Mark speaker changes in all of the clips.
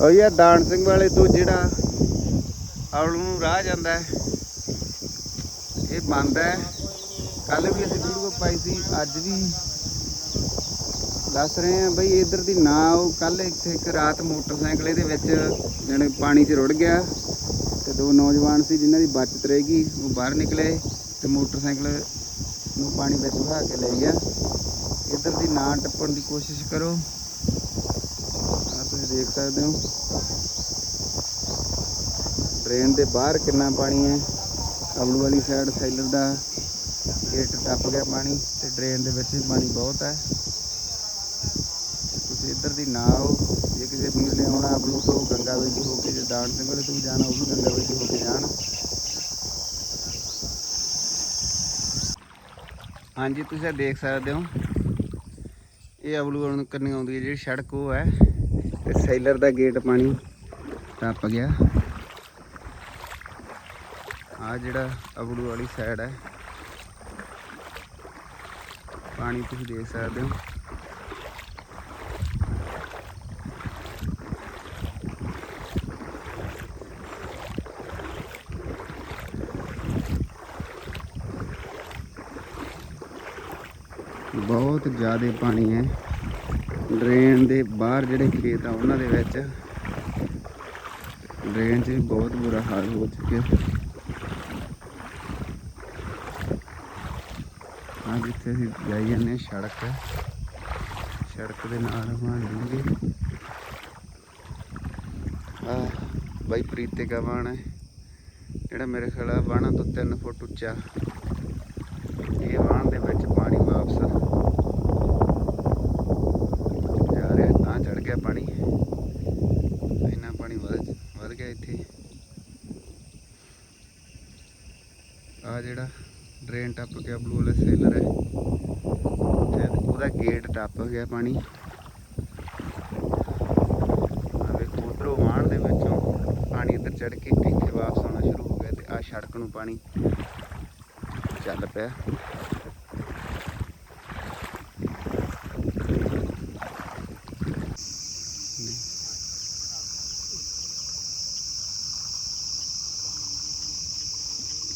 Speaker 1: ਉਹ ਯਾ ਦਾਨ ਸਿੰਘ ਵਾਲੇ ਤੋਂ ਜਿਹੜਾ ਔਲ ਨੂੰ ਰਾਹ ਜਾਂਦਾ ਹੈ। ਇਹ ਬੰਦ ਹੈ। ਕੱਲ ਵੀ ਅਸੀਂ ਵੀਡੀਓ ਪਾਈ ਸੀ, ਅੱਜ ਵੀ। ਦੱਸ ਰਹੇ ਆ ਬਈ ਇਧਰ ਦੀ ਨਾ ਉਹ ਕੱਲ ਇੱਥੇ ਇੱਕ ਰਾਤ ਮੋਟਰਸਾਈਕਲ ਇਹਦੇ ਵਿੱਚ ਜਣੇ ਪਾਣੀ 'ਚ ਰੁੜ ਗਿਆ। ਤੇ ਦੋ ਨੌਜਵਾਨ ਸੀ ਜਿਨ੍ਹਾਂ ਦੀ ਬਚਤ ਰਹਿ ਗਈ। ਉਹ ਬਾਹਰ ਨਿਕਲੇ ਤੇ ਮੋਟਰਸਾਈਕਲ ਨੂੰ ਪਾਣੀ ਵਿੱਚ ਵਹਾ ਕੇ ਲੈ ਗਿਆ। ਇਧਰ ਦੀ ਨਾ ਟੱਪਣ ਦੀ ਕੋਸ਼ਿਸ਼ ਕਰੋ। ਦੇਖ ਸਕਦੇ ਹੋ। ਡਰੇਨ ਦੇ ਬਾਹਰ ਕਿੰਨਾ ਪਾਣੀ ਹੈ। ਅਬਲੂ ਵਾਲੀ ਸਾਈਡ ਸੈਲਰ ਦਾ ਗੇਟ ਟੱਪ ਗਿਆ ਪਾਣੀ ਤੇ ਡਰੇਨ ਦੇ ਵਿੱਚ ਵੀ ਪਾਣੀ ਬਹੁਤ ਹੈ। ਤੁਸੀਂ ਇੱਧਰ ਦੀ ਨਾ ਆਓ। ਜੇ ਕਿਸੇ ਵੀਰ ਨੇ ਆਉਣਾ ਅਬਲੂ ਤੋਂ ਗੰਗਾ ਵਿੱਚ ਹੋ ਕੇ ਜੇ ਦਾਨ ਸਿੰਘ ਵਾਲੇ ਤੋਂ ਜਾਣਾ, ਉਹ ਵੀ ਗੰਗਾ ਵਿੱਚ ਹੋ ਕੇ ਜਾਣ। ਹਾਂਜੀ, ਤੁਸੀਂ ਇਹ ਦੇਖ ਸਕਦੇ ਹੋ। ਇਹ ਅਬਲੂ ਵਾਲ ਨੂੰ ਆਉਂਦੀ ਹੈ ਜਿਹੜੀ ਸੜਕ, ਉਹ ਹੈ। ਤੇ ਸੈਲਰ ਦਾ ਗੇਟ ਪਾਣੀ ਟੱਪ ਗਿਆ। ਆ ਜਿਹੜਾ ਅਬੜੂ ਵਾਲੀ ਸਾਈਡ ਹੈ। ਪਾਣੀ ਤੁਸੀਂ ਦੇਖ ਸਕਦੇ ਹੋ। ਬਹੁਤ ਜ਼ਿਆਦਾ ਪਾਣੀ ਹੈ। ਡਰੇਨ ਦੇ ਬਾਹਰ ਜਿਹੜੇ ਖੇਤ ਆ ਉਹਨਾਂ ਦੇ ਵਿੱਚ ਡਰੇਨ 'ਚ ਵੀ ਬਹੁਤ ਬੁਰਾ ਹਾਲ ਹੋ ਚੁੱਕਿਆ। ਆ ਜਿੱਥੇ ਅਸੀਂ ਜਾਈ ਜਾਂਦੇ ਹਾਂ, ਸੜਕ ਹੈ। ਸੜਕ ਦੇ ਨਾਲ ਬਣ ਜੂਗੀ ਆ ਬਾਈ ਪ੍ਰੀਤੇ ਕਾ ਬਾਣ ਹੈ, ਜਿਹੜਾ ਮੇਰੇ ਖਿਆਲ ਆ ਬਾਣਾ ਤੋਂ 3 ਫੁੱਟ ਉੱਚਾ। ਇਹ ਬਾਣ ਦੇ ਵਿੱਚ ਪਾਣੀ ਵਾਪਸ ਜਾ ਰਿਹਾ ਤਾਂ ਚੜ ਗਿਆ ਪਾਣੀ। ਇੰਨਾ ਪਾਣੀ ਵਧ ਵਧ ਗਿਆ ਇੱਥੇ। ਆ ਜਿਹੜਾ ਡਰੇਨ ਟੱਪ ਗਿਆ ਬਲੂ ਵਾਲਾ ਸੇਲਰ ਹੈ। ਤੇ ਉਹਦਾ ਗੇਟ ਟੱਪ ਗਿਆ ਪਾਣੀ। ਉਧਰੋਂ ਵਾਣ ਦੇ ਵਿੱਚੋਂ ਪਾਣੀ ਇੱਧਰ ਚੜ ਕੇ ਇੱਥੇ ਵਾਪਸ ਆਉਣਾ ਸ਼ੁਰੂ ਹੋ ਗਿਆ ਤੇ ਆ ਸੜਕ ਨੂੰ ਪਾਣੀ ਚੱਲ ਪਿਆ।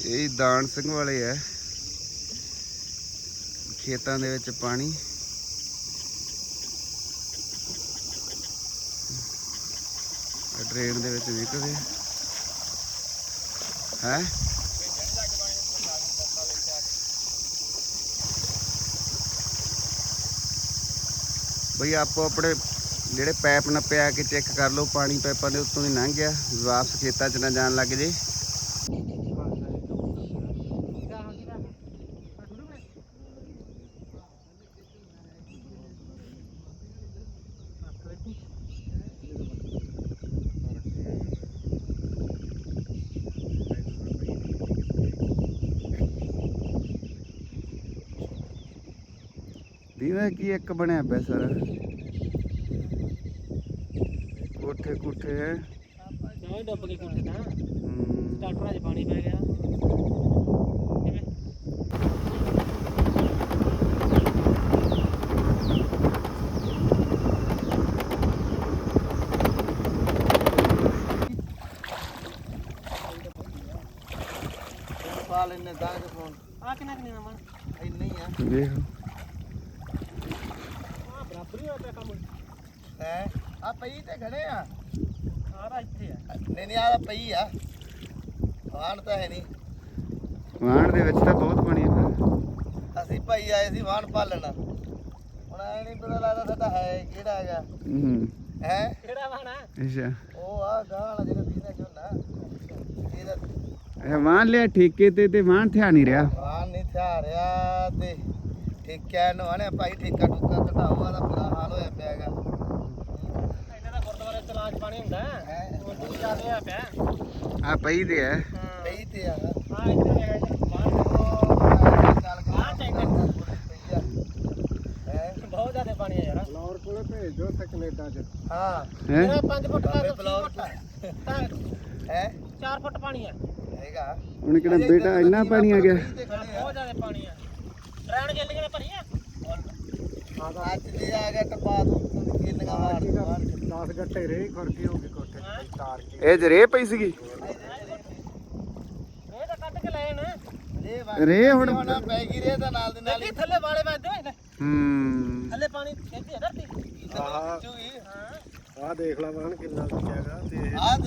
Speaker 1: ਇਹ ਦਾਨ ਸਿੰਘ ਵਾਲੇ ਆ। ਖੇਤਾਂ ਦੇ ਵਿੱਚ ਪਾਣੀ। ਡਰੇਨ ਦੇ ਵਿੱਚ ਨਿਕਲਦੇ ਹੈ? ਬਈ ਆਪੋ ਆਪਣੇ ਜਿਹੜੇ ਪੈਪ ਨੱਪਿਆ ਕੇ ਚੈੱਕ ਕਰ ਲਓ, ਪਾਣੀ ਪੈਪਾਂ ਦੇ ਉੱਤੋਂ ਦੀ ਲੰਘ ਗਿਆ। ਵਾਪਸ ਖੇਤਾਂ 'ਚ ਨਾ ਜਾਣ ਲੱਗ ਜੇ। ਦੀਵਾ ਕੀ ਇੱਕ ਬਣਿਆ ਪਿਆ ਸਰ? ਕੋਠੇ ਕੋਠੇ ਹੀ
Speaker 2: ਡੁੱਬ ਗਏ ਕੋਠੇ ਤਾਂ।
Speaker 1: ਹਮ,
Speaker 2: ਸਟਾਰਟਰਾਂ 'ਚ ਪਾਣੀ ਪੈ ਗਿਆ।
Speaker 3: ਲੈਨੇ ਦਾਗ ਫੋਨ।
Speaker 2: ਆ ਕਿੰਨਾ ਕਿੰਨਾ ਨੰਬਰ
Speaker 3: ਇੰਨੇ ਹੀ ਆ।
Speaker 1: ਵੇਖ
Speaker 2: ਆ ਬਰਾਬਰ ਹੀ ਹੋਇਆ ਪਿਆ ਕੰਮ
Speaker 3: ਹੈ? ਆ ਪਈ ਤੇ ਖੜੇ ਆ।
Speaker 2: ਆ ਰਾ ਇੱਥੇ ਆ।
Speaker 3: ਨਹੀਂ ਨਹੀਂ ਆ ਤਾਂ ਪਈ ਆ। ਵਾਹਣ ਤਾਂ ਹੈ ਨਹੀਂ।
Speaker 1: ਵਾਣ ਦੇ ਵਿੱਚ ਤਾਂ ਬਹੁਤ ਪਾਣੀ ਹੈ
Speaker 3: ਅਸੀਂ ਭਾਈ ਆਏ ਸੀ ਵਾਹਣ ਪਾਲਣ ਹੁਣ ਐ ਨਹੀਂ ਪਤਾ ਲੱਗਦਾ ਸਾਡਾ ਹੈ ਕਿਹੜਾ ਹੈਗਾ।
Speaker 1: ਹੂੰ।
Speaker 3: ਹੈ?
Speaker 2: ਕਿਹੜਾ ਵਾਹਣਾ
Speaker 1: ਅੱਛਾ।
Speaker 3: ਉਹ ਆ ਗਾਂ ਵਾਲਾ ਜਿਹੜਾ ਦੀਨਾ ਝੋਨਾ। ਇਹਦਾ
Speaker 1: ਇਹ ਵਾਣ ਲਿਆ ਠੇਕੇ ਤੇ ਤੇ ਵਾਣ ਥਿਆ ਨਹੀਂ ਰਿਹਾ।
Speaker 3: ਵਾਹਣ ਨਹੀਂ ਥਿਆ ਰਿਹਾ ਤੇ ਠੇਕਿਆਂ ਨੂੰ ਆਣੇ ਭਾਈ ਠੇਕਾ ਟੁੱਕਾ ਘਟਾਓ ਆਦਾ ਬੁਰਾ ਹਾਲ ਹੋਇਆ ਪਿਆ ਹੈਗਾ
Speaker 2: ਇਹਨਾਂ ਦਾ ਗੁਰਦੁਆਰੇ ਤਲਾਜ ਪਾਣੀ ਹੁੰਦਾ
Speaker 3: ਹੈ
Speaker 2: ਉਹ ਦੂਰ ਜਾ ਰਿਹਾ ਪਿਆ
Speaker 1: ਆ ਪਈ ਦੇ ਹੈ
Speaker 2: ਹਾਂ
Speaker 3: ਪਈ ਤੇ ਆ।
Speaker 2: ਆ ਇੱਥੇ ਹੈ ਬਾਹਰ
Speaker 3: ਚੱਲ
Speaker 2: ਆਹ ਟੈਂਕਰ।
Speaker 3: ਪਈ ਆ ਹੈ
Speaker 2: ਬਹੁਤ ਜ਼ਿਆਦਾ ਪਾਣੀ ਹੈ ਯਾਰ।
Speaker 3: ਲਾਹੌਰ ਕੋਲੇ ਭੇਜ ਦਿਓ ਤੇ ਕੈਨੇਡਾ ਚ। ਹਾਂ।
Speaker 1: ਹੈ?
Speaker 2: ਮੇਰਾ 5 ਫੁੱਟ ਦਾ
Speaker 3: ਬਾਬੇ
Speaker 2: 6
Speaker 3: ਬਲੌਗ
Speaker 2: ਫੁੱਟ ਤਾਂ
Speaker 3: ਹੈ?
Speaker 2: 4 ਫੁੱਟ ਪਾਣੀ ਹੈ
Speaker 3: ਹੈਗਾ।
Speaker 1: ਹੁਣ ਕਿਹੜਾ ਬੇਟਾ ਇੰਨਾ ਪਾਣੀ ਆ ਗਿਆ।
Speaker 2: ਬਹੁਤ ਜ਼ਿਆਦਾ ਪਾਣੀ ਹੈ ਟ੍ਰੈਨ ਚੱਲ ਗਏ ਭਰੀ ਆ?
Speaker 3: ਅੱਜ ਦੇ ਆ ਗਿਆ ਟਪਾ ਦੂੰ ਕਿੰਨੀਆਂ ਮਾਰ
Speaker 4: 10 ਗੱਟੇ ਰੇ ਕਰਕੇ ਹੋ ਗਏ
Speaker 1: ਇਹ ਜਰੇ ਪਈ ਸੀਗੀ
Speaker 2: ਇਹ ਤਾਂ ਕੱਢ ਕੇ ਲੈ ਨੇ
Speaker 3: ਰੇ ਹੁਣ। ਪੈ ਗਈ ਰੇ ਦਾ ਨਾਲ ਦੇ ਨਾਲ
Speaker 2: ਦੇਖੀ ਥੱਲੇ ਵਾਲੇ ਵੱਜਦੇ ਹੋਏ ਨੇ।
Speaker 1: ਹੂੰ।
Speaker 2: ਥੱਲੇ ਪਾਣੀ ਖੇਤੀ ਹੈ ਧਰਤੀ।
Speaker 3: ਆਹ।
Speaker 2: ਹਾਂ।
Speaker 3: ਆਹ ਦੇਖ ਲਾ ਵਾਹਣ ਕਿੰਨਾ ਕੁ ਹੈਗਾ ਤੇ ਆਹ